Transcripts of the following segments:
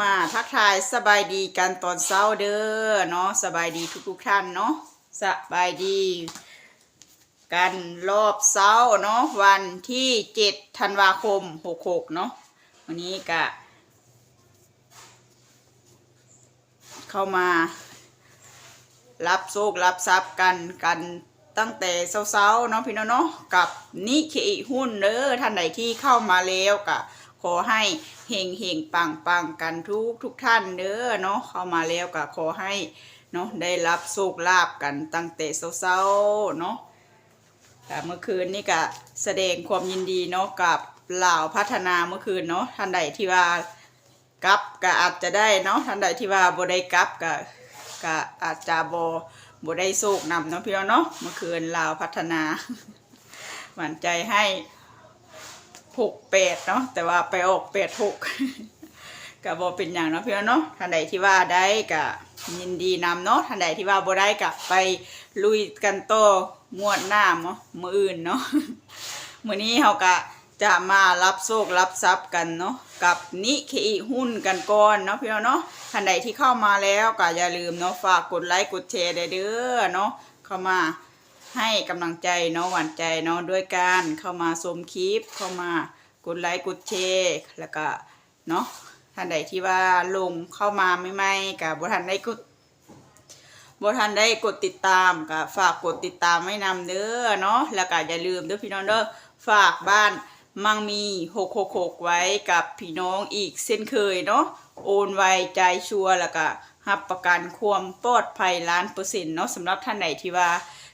มาทักทายสบายดีกันตอนเช้าเด้อเนาะสบายดีทุกๆท่านเนาะสบายดี กันรอบเช้าเนาะวันที่เจ็ดธันวาคมหกหกเนาะวันนี้กะ เข้ามารับโชครับทรัพย์กันกันตั้งแต่เช้าๆเนาะพี่น้องเนาะกับนิเคหุ้นเด้อท่านใดที่เข้ามาแล้วกะ ขอให้เฮงเฮงปังปังกันทุกทุกท่านเด้อเนาะเข้ามาแล้วกะขอให้เนาะได้รับโชคลาภกันตั้งแต่เช้าๆเนาะแต่เมื่อคืนนี่กะแสดงความยินดีเนาะกับเหล่าพัฒนาเมื่อคืนเนาะท่านใดที่ว่ากับก็อาจจะได้เนาะท่านใดที่ว่าบ่ได้กับก็ก็อาจจะบอบได้โศกนำเนาะพี่น้องเนาะเมื่อคืนลาวพัฒนา หวานใจให้ หกแปดเนาะแต่ว่าไปออกแปดหกก็บอเป็นอย่างเนาะพี่น้องเนาะท่านใดที่ว่าได้ก็ยินดีนำเนาะท่านใดที่ว่าบ่ได้ก็ไปลุยกันโต่องวดหน้าเนาะมืออื่นเนาะมือนี้เฮาก็จะมารับโชครับทรัพย์กันเนาะกับนิเคอิหุ้นกันก่อนเนาะพี่น้องเนาะท่านใดที่เข้ามาแล้วก็อย่าลืมเนาะฝากกดไลค์กดแชร์ได้เด้อเนาะเข้ามา ให้กำลังใจเนาะหวานใจเนาะด้วยการเข้ามาชมคลิปเข้ามากดไลค์กดแชร์แล้วก็เนาะท่านใดที่ว่าลงเข้ามาไม่ไม่กับบทันได้กดบทันได้กดติดตามก็ฝากกดติดตามไว้นำเด้อเนาะแล้วก็อย่าลืมเด้อพี่น้องเด้อฝากบ้านมังมี666ไว้กับพี่น้องอีกเส้นเคยเนาะโอนไวใจชัวร์แล้วก็รับประกันความปลอดภัยล้านเปอร์เซ็นต์เนาะสำหรับท่านไหนที่ว่า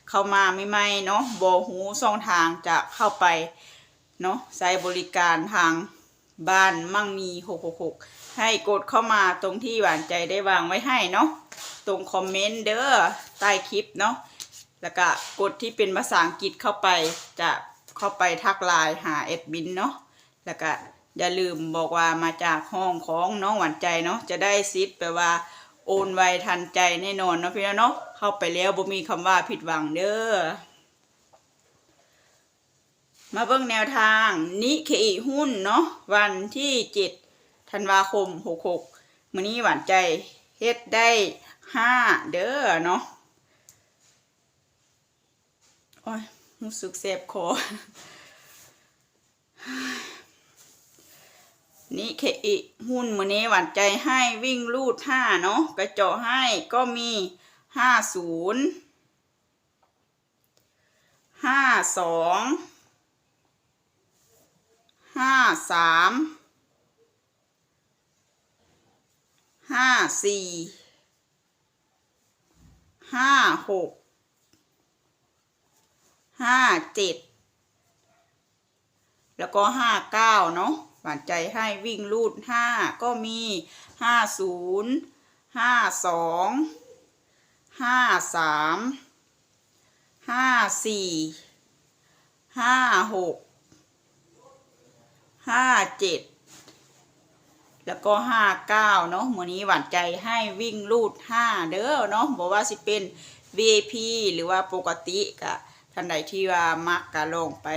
เข้ามาไม่ไม่เนาะบ่ฮู้ช่องทางจะเข้าไปเนาะใช้บริการทางบ้านมั่งมี 666 ให้กดเข้ามาตรงที่หวานใจได้วางไว้ให้เนาะตรงคอมเมนต์เด้อใต้คลิปเนาะแล้วก็กดที่เป็นภาษาอังกฤษเข้าไปจะเข้าไปทักไลน์หาเอ็ดบินเนาะแล้วก็อย่าลืมบอกว่ามาจากห้องของน้องหวานใจเนาะจะได้ซิปแปลว่า โอนไวทันใจแน่นอนเนาะพี่น้องเนาะเข้าไปแล้วบ่มีคำว่าผิดหวังเด้อมาเบิ่งแนวทางนิเคอิหุ้นเนาะวันที่7ธันวาคม66มื้อนี้หวานใจเฮ็ดได้ห้าเด้อเนาะโอ้ยรู้สึกเสบคอ นี่เคอิหุ้นมือนี้หวานใจให้วิ่งลูดห้าเนาะกระจาะให้ก็มีห้าศูนย์ห้าสองห้าสามห้าสี่ห้าหกห้าเจ็ดแล้วก็ห้าเก้าเนาะ หวานใจให้วิ่งลูดห้าก็มีห้าศูนย์ห้าสองห้าสามห้าสี่ห้าหกห้าเจ็ดแล้วก็ห้าเก้าเนาะมือนี้หวานใจให้วิ่งลูดห้าเด้อเนาะบอกว่าสิเป็น VIP หรือว่าปกติกะท่านใดที่ว่ามักกะลงไป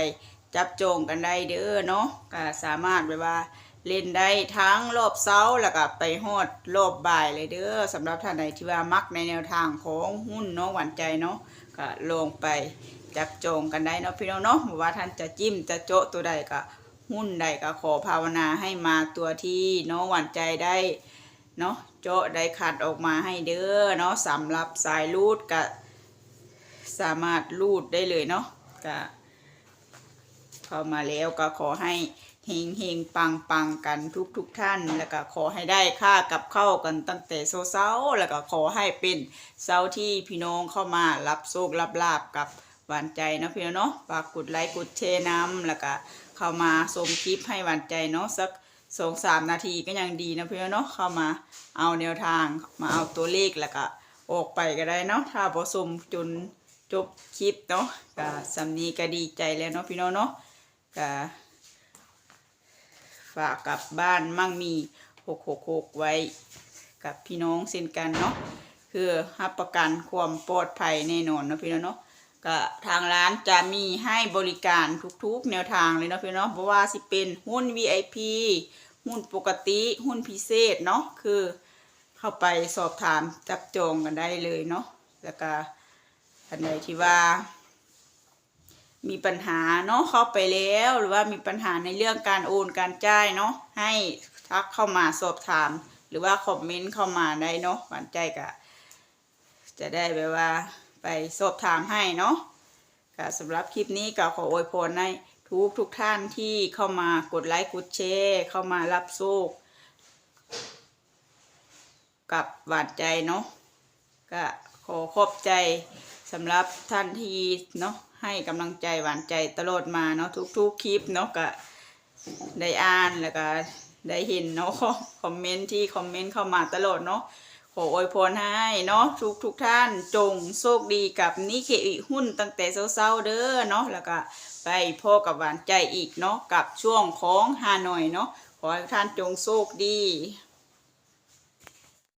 จับจองกันได้เด้อเนาะก็สามารถแบบว่าเล่นได้ทั้งรอบเช้าแล้วก็ไปฮอดรอบบ่ายเลยเด้อสำหรับท่านใดที่ว่ามักในแนวทางของหุ้นเนาะหวานใจเนาะก็ลงไปจับจองกันได้เนาะพี่น้องเนาะว่าท่านจะจิ้มจะโจะตัวใดก็หุ้นใดก็ขอภาวนาให้มาตัวที่เน้องหวานใจได้เนาะโจะได้ขัดออกมาให้เด้อเนาะสำหรับสายรูดก็สามารถรูดได้เลยเนาะก็ เข้ามาแล้วก็ขอให้เฮงเฮงปังปังกันทุกทุกท่าน แล้วก็ขอให้ได้ค่ากับเข้ากันตั้งแต่เช้าแล้วก็ขอให้เป็นเช้าที่พี่น้องเข้ามารับโชครับลาบกับหวานใจเนาะพี่น้องเนาะฝากกดไลค์กดแชร์นำแล้วก็เข้ามาชมคลิปให้หวานใจเนาะสักสองสามนาทีก็ยังดีนะเพื่อนเนาะเข้ามาเอาแนวทางมาเอาตัวเลขแล้วก็ออกไปก็ได้เนาะถ้าพอชมจนจบคลิปเนาะก็สำนีก็ดีใจแล้วเนาะพี่น้องเนาะ ก็ฝากกลับบ้านมั่งมีหกหกหกไว้กับพี่น้องเช่นกันเนาะคือรับประกันความปลอดภัยแน่นอนนะพี่น้องเนาะก็ทางร้านจะมีให้บริการทุกๆ แนวทางเลยเนาะพี่เนาะเพราะว่าสิเป็นหุ้น VIP หุ้นปกติหุ้นพิเศษเนาะคือเข้าไปสอบถามจับจองกันได้เลยเนาะแล้วก็อันใดที่ว่า มีปัญหาเนาะเข้าไปแล้วหรือว่ามีปัญหาในเรื่องการโอนการจ่ายเนาะให้ทักเข้ามาสอบถาม หรือว่าคอมเมนต์เข้ามาได้เนาะหวานใจก็จะได้แบบว่าไปสอบถามให้เนาะก็สำหรับคลิปนี้ก็ขออวยพรให้ทุกทุกท่านที่เข้ามากดไลค์กดแชร์เข้ามารับโชคกับหวานใจเนาะก็ขอขอบใจสำหรับท่านที่เนาะ ให้กำลังใจหวานใจตลอดมาเนาะทุกๆคลิปเนาะก็ได้อ่านแล้วก็ได้เห็นเนาะคอมเมนต์ที่คอมเมนต์เข้ามาตลอดเนาะขออวยพรให้เนาะทุกทุกๆท่านจงโชคดีกับนิเคอิหุ้นตั้งแต่เช้าๆเด้อเนาะแล้วก็ไปพ่อกับหวานใจอีกเนาะกับช่วงของฮานอยเนาะขอให้ท่านจงโชคดี